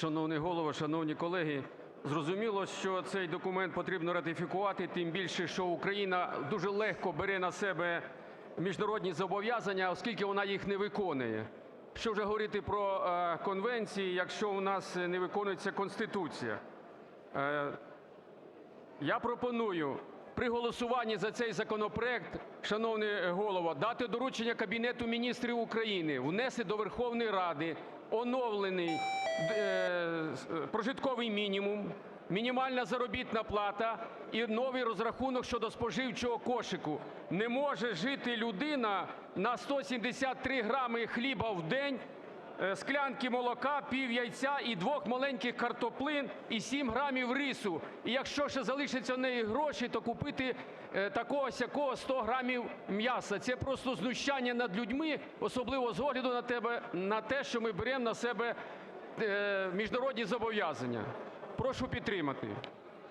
Шановний Голово, шановні колеги, зрозуміло, що цей документ потрібно ратифікувати, тим більше, що Україна дуже легко бере на себе міжнародні зобов'язання, оскільки вона їх не виконує. Що вже говорити про конвенції, якщо у нас не виконується Конституція. Е, Я пропоную при голосуванні за цей законопроект, шановний Голово, дати доручення Кабінету Міністрів України внести до Верховної Ради оновлений е, прожитковий мінімум, мінімальна заробітна плата і новий розрахунок щодо споживчого кошику. Не може жити людина на 173 грами хліба в день, е, склянки молока, пів яйця і двох маленьких картоплин, і 7 грамів рису. І якщо ще залишаться в неї гроші, то купити е, такого-сякого 100 грамів м'яса. Це просто знущання над людьми, особливо з огляду на тебе, на те, що ми беремо на себе е, міжнародні зобов'язання. Прошу підтримати.